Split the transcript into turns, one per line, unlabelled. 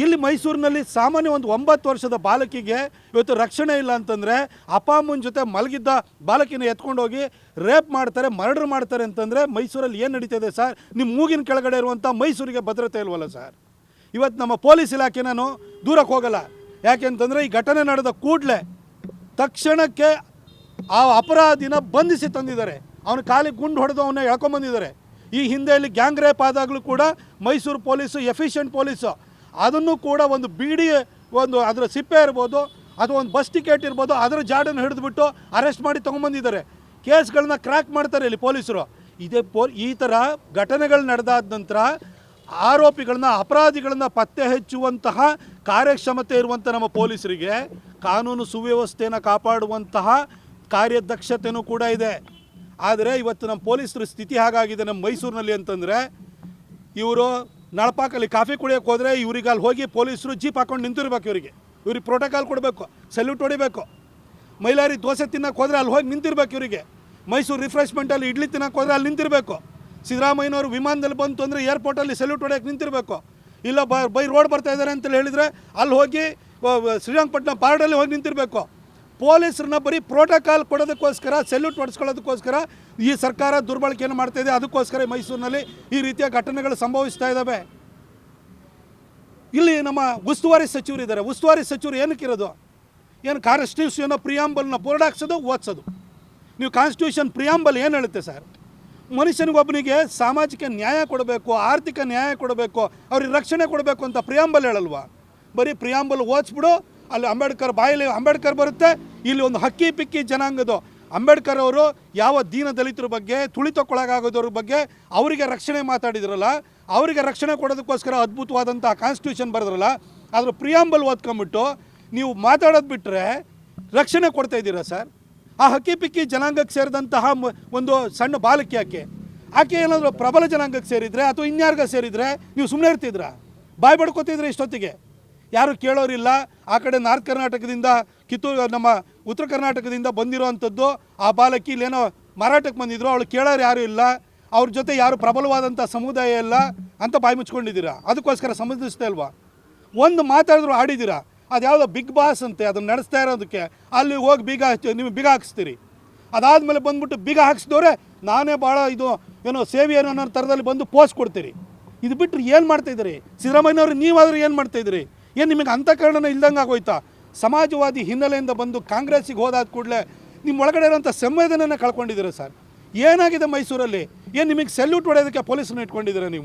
ಇಲ್ಲಿ ಮೈಸೂರಿನಲ್ಲಿ ಸಾಮಾನ್ಯ ಒಂದು ಒಂಬತ್ತು ವರ್ಷದ ಬಾಲಕಿಗೆ ಇವತ್ತು ರಕ್ಷಣೆ ಇಲ್ಲ ಅಂತಂದರೆ ಅಪ್ಪ, ಅಮ್ಮನ ಜೊತೆ ಮಲಗಿದ್ದ ಬಾಲಕಿನ ಎತ್ಕೊಂಡೋಗಿ ರೇಪ್ ಮಾಡ್ತಾರೆ, ಮರ್ಡರ್ ಮಾಡ್ತಾರೆ ಅಂತಂದರೆ ಮೈಸೂರಲ್ಲಿ ಏನು ನಡೀತಿದೆ ಸರ್? ನಿಮ್ಮ ಮೂಗಿನ ಕೆಳಗಡೆ ಇರುವಂಥ ಮೈಸೂರಿಗೆ ಭದ್ರತೆ ಇಲ್ವಲ್ಲ ಸರ್? ಇವತ್ತು ನಮ್ಮ ಪೊಲೀಸ್ ಇಲಾಖೆ ನಾನು ದೂರಕ್ಕೆ ಹೋಗಲ್ಲ. ಯಾಕೆಂತಂದರೆ ಈ ಘಟನೆ ನಡೆದ ಕೂಡಲೇ ತಕ್ಷಣಕ್ಕೆ ಆ ಅಪರಾಧಿನ ಬಂಧಿಸಿ ತಂದಿದ್ದಾರೆ. ಅವನ ಕಾಲಿಗೆ ಗುಂಡು ಹೊಡೆದು ಅವನ್ನ ಎಳ್ಕೊಂಬಂದಿದ್ದಾರೆ. ಈ ಹಿಂದೆ ಇಲ್ಲಿ ಗ್ಯಾಂಗ್ ರೇಪ್ ಆದಾಗಲೂ ಕೂಡ ಮೈಸೂರು ಪೊಲೀಸು, ಎಫಿಷಿಯಂಟ್ ಪೊಲೀಸು ಅದನ್ನು ಕೂಡ ಒಂದು ಬೀಡಿ, ಒಂದು ಅದರ ಸಿಪ್ಪೆ ಇರ್ಬೋದು, ಅಥವಾ ಒಂದು ಬಸ್ ಟಿಕೆಟ್ ಇರ್ಬೋದು, ಅದರ ಜಾಡನ್ನು ಹಿಡಿದುಬಿಟ್ಟು ಅರೆಸ್ಟ್ ಮಾಡಿ ತೊಗೊಂಬಂದಿದ್ದಾರೆ. ಕೇಸ್ಗಳನ್ನ ಕ್ರ್ಯಾಕ್ ಮಾಡ್ತಾರೆ ಇಲ್ಲಿ ಪೊಲೀಸರು. ಇದೇ ಪೊ, ಈ ಥರ ಘಟನೆಗಳು ನಡೆದಾದ ನಂತರ ಆರೋಪಿಗಳನ್ನ, ಅಪರಾಧಿಗಳನ್ನ ಪತ್ತೆ ಹಚ್ಚುವಂತಹ ಕಾರ್ಯಕ್ಷಮತೆ ಇರುವಂಥ ನಮ್ಮ ಪೊಲೀಸರಿಗೆ ಕಾನೂನು ಸುವ್ಯವಸ್ಥೆಯನ್ನು ಕಾಪಾಡುವಂತಹ ಕಾರ್ಯದಕ್ಷತೆಯೂ ಕೂಡ ಇದೆ. ಆದರೆ ಇವತ್ತು ನಮ್ಮ ಪೊಲೀಸರ ಸ್ಥಿತಿ ಹಾಗಾಗಿದೆ ನಮ್ಮ ಮೈಸೂರಿನಲ್ಲಿ ಅಂತಂದರೆ, ಇವರು ನಳಪಾಕಲ್ಲಿ ಕಾಫಿ ಕುಡಿಯೋಕೆ ಹೋದರೆ ಇವ್ರಿಗೆ ಅಲ್ಲಿ ಹೋಗಿ ಪೊಲೀಸರು ಜೀಪ್ ಹಾಕೊಂಡು ನಿಂತಿರ್ಬೇಕು ಇವರಿಗೆ. ಇವ್ರಿಗೆ ಪ್ರೋಟೋಕಾಲ್ ಕೊಡಬೇಕು ಸಲ್ಯೂಟ್ ಹೊಡಿಬೇಕು. ಮೈಲಾರಿ ದೋಸೆ ತಿನ್ನಕ್ಕೆ ಹೋದರೆ ಅಲ್ಲಿ ಹೋಗಿ ನಿಂತಿರ್ಬೇಕು ಇವರಿಗೆ. ಮೈಸೂರು ರಿಫ್ರೆಶ್ಮೆಂಟಲ್ಲಿ ಇಡ್ಲಿ ತಿನ್ನಕ್ಕೆ ಹೋದರೆ ಅಲ್ಲಿ ನಿಂತಿರಬೇಕು. ಸಿದ್ದರಾಮಯ್ಯನವರು ವಿಮಾನದಲ್ಲಿ ಬಂತು ಅಂದರೆ ಏರ್ಪೋರ್ಟಲ್ಲಿ ಸಲ್ಯೂಟ್ ಹೊಡೆಯೋಕೆ ನಿಂತಿರಬೇಕು. ಇಲ್ಲ ಬ ರೋಡ್ ಬರ್ತಾ ಇದ್ದಾರೆ ಅಂತೇಳಿ ಹೇಳಿದರೆ ಅಲ್ಲಿ ಹೋಗಿ ಶ್ರೀರಂಗಪಟ್ಟಣ ಪಾರ್ಡಲ್ಲಿ ಹೋಗಿ ನಿಂತಿರಬೇಕು. ಪೊಲೀಸರನ್ನ ಬರೀ ಪ್ರೋಟೋಕಾಲ್ ಕೊಡೋದಕ್ಕೋಸ್ಕರ ಸೆಲ್ಯೂಟ್ ಹೊಡೆಸ್ಕೊಳ್ಳೋದಕ್ಕೋಸ್ಕರ ಈ ಸರ್ಕಾರ ದುರ್ಬಳಕೆಯನ್ನು ಮಾಡ್ತಾ ಇದೆ. ಅದಕ್ಕೋಸ್ಕರ ಮೈಸೂರಿನಲ್ಲಿ ಈ ರೀತಿಯ ಘಟನೆಗಳು ಸಂಭವಿಸ್ತಾ ಇದ್ದಾವೆ ಇಲ್ಲಿ ನಮ್ಮ ಉಸ್ತುವಾರಿ ಸಚಿವರು ಇದ್ದಾರೆ ಉಸ್ತುವಾರಿ ಸಚಿವರು ಏನಕ್ಕಿರೋದು ಏನು ಕಾನ್ಸ್ಟಿಟ್ಯೂಷನ್ ಪ್ರಿಯಾಂಬಲ್ನ ಬೋರ್ಡ್ ಹಾಕ್ಸೋದು, ಓದಿಸೋದು? ನೀವು ಕಾನ್ಸ್ಟಿಟ್ಯೂಷನ್ ಪ್ರಿಯಾಂಬಲ್ ಏನು ಹೇಳುತ್ತೆ ಸರ್? ಮನುಷ್ಯನಿಗೊಬ್ಬನಿಗೆ ಸಾಮಾಜಿಕ ನ್ಯಾಯ ಕೊಡಬೇಕು, ಆರ್ಥಿಕ ನ್ಯಾಯ ಕೊಡಬೇಕು, ಅವ್ರಿಗೆ ರಕ್ಷಣೆ ಕೊಡಬೇಕು ಅಂತ ಪ್ರಿಯಾಂಬಲ್ ಹೇಳಲ್ವಾ? ಬರೀ ಪ್ರಿಯಾಂಬಲ್ ಓದಿಸ್ಬಿಡು ಅಲ್ಲಿ ಅಂಬೇಡ್ಕರ್ ಬಾಯಲ್ಲಿ ಅಂಬೇಡ್ಕರ್ ಬರುತ್ತೆ, ಇಲ್ಲಿ ಒಂದು ಹಕ್ಕಿ ಪಿಕ್ಕಿ ಜನಾಂಗದು ಅಂಬೇಡ್ಕರ್ ಅವರು ಯಾವ ದೀನ ದಲಿತರ ಬಗ್ಗೆ ತುಳಿತಕ್ಕೊಳಗಾಗೋದ್ರ ಬಗ್ಗೆ ಅವರಿಗೆ ರಕ್ಷಣೆ ಮಾತಾಡಿದ್ರಲ್ಲ, ಅವರಿಗೆ ರಕ್ಷಣೆ ಕೊಡೋದಕ್ಕೋಸ್ಕರ ಅದ್ಭುತವಾದಂಥ ಕಾನ್ಸ್ಟಿಟ್ಯೂಷನ್ ಬರೆದ್ರಲ್ಲ, ಅದ್ರ ಪ್ರಿಯಾಂಬಲ್ ಓದ್ಕೊಂಬಿಟ್ಟು ನೀವು ಮಾತಾಡೋದು ಬಿಟ್ಟರೆ ರಕ್ಷಣೆ ಕೊಡ್ತಾ ಇದ್ದೀರಾ ಸರ್? ಆ ಹಕ್ಕಿ ಪಿಕ್ಕಿ ಜನಾಂಗಕ್ಕೆ ಸೇರಿದಂತಹ ಒಂದು ಸಣ್ಣ ಬಾಲಕಿ ಆಕೆ ಆಕೆ ಏನಾದರೂ ಪ್ರಬಲ ಜನಾಂಗಕ್ಕೆ ಸೇರಿದರೆ ಅಥವಾ ಇನ್ಯಾರ್ಗ ಸೇರಿದರೆ ನೀವು ಸುಮ್ಮನೆ ಇರ್ತಿದ್ರಾ? ಬಾಯ್ ಬಡ್ಕೋತಿದ್ರೆ ಇಷ್ಟೊತ್ತಿಗೆ. ಯಾರು ಕೇಳೋರಿಲ್ಲ. ಆ ಕಡೆ ನಾರ್ತ್ ಕರ್ನಾಟಕದಿಂದ ಕಿತ್ತೂರು, ನಮ್ಮ ಉತ್ತರ ಕರ್ನಾಟಕದಿಂದ ಬಂದಿರುವಂಥದ್ದು ಆ ಬಾಲಕಿ ಇಲ್ಲೇನೋ ಮಾರಾಟಕ್ಕೆ ಬಂದಿದ್ರು, ಅವಳು ಕೇಳೋರು ಯಾರೂ ಇಲ್ಲ. ಅವ್ರ ಜೊತೆ ಯಾರು ಪ್ರಬಲವಾದಂಥ ಸಮುದಾಯ ಇಲ್ಲ ಅಂತ ಬಾಯಿ ಮುಚ್ಕೊಂಡಿದ್ದೀರಾ? ಅದಕ್ಕೋಸ್ಕರ ಸಂಬಂಧಿಸ್ತಾ ಇಲ್ವಾ? ಒಂದು ಮಾತಾಡಿದ್ರು ಆಡಿದ್ದೀರಾ? ಅದು ಯಾವುದೋ ಬಿಗ್ ಬಾಸ್ ಅಂತೆ, ಅದನ್ನು ನಡೆಸ್ತಾ ಇರೋದಕ್ಕೆ. ಅಲ್ಲಿ ಹೋಗಿ ಬೀಗ ಹಚ್ಚಿ, ನೀವು ಬೀಗ ಹಾಕಿಸ್ತೀರಿ. ಅದಾದಮೇಲೆ ಬಂದ್ಬಿಟ್ಟು ಬೀಗ ಹಾಕಿಸಿದವ್ರೆ, ನಾನೇ ಭಾಳ ಇದು, ಏನೋ ಸೇವಿಯರ್ ಅನ್ನೋ ಥರದಲ್ಲಿ ಬಂದು ಪೋಸ್ಟ್ ಕೊಡ್ತೀರಿ. ಇದು ಬಿಟ್ಟರೆ ಏನು ಮಾಡ್ತಾಯಿದ್ದೀರಿ ಸಿದ್ದರಾಮಯ್ಯನವ್ರು ನೀವಾದರೂ ಏನು ಮಾಡ್ತಾಯಿದ್ದೀರಿ ಏನು ನಿಮಗೆ ಅಂತಃಕರಣನ ಇಲ್ದಂಗೆ ಆಗೋಯ್ತಾ? ಸಮಾಜವಾದಿ ಹಿನ್ನೆಲೆಯಿಂದ ಬಂದು ಕಾಂಗ್ರೆಸ್ಸಿಗೆ ಹೋದಾದ ಕೂಡಲೇ ನಿಮ್ಮ ಒಳಗಡೆ ಇರೋಂಥ ಸಂವೇದನೆಯನ್ನು ಕಳ್ಕೊಂಡಿದ್ದೀರಾ ಸರ್? ಏನಾಗಿದೆ ಮೈಸೂರಲ್ಲಿ? ಏನು ನಿಮಗೆ ಸೆಲ್ಯೂಟ್ ಹೊಡೆಯೋದಕ್ಕೆ ಪೊಲೀಸನ್ನು ಇಟ್ಕೊಂಡಿದ್ದೀರಾ ನೀವು?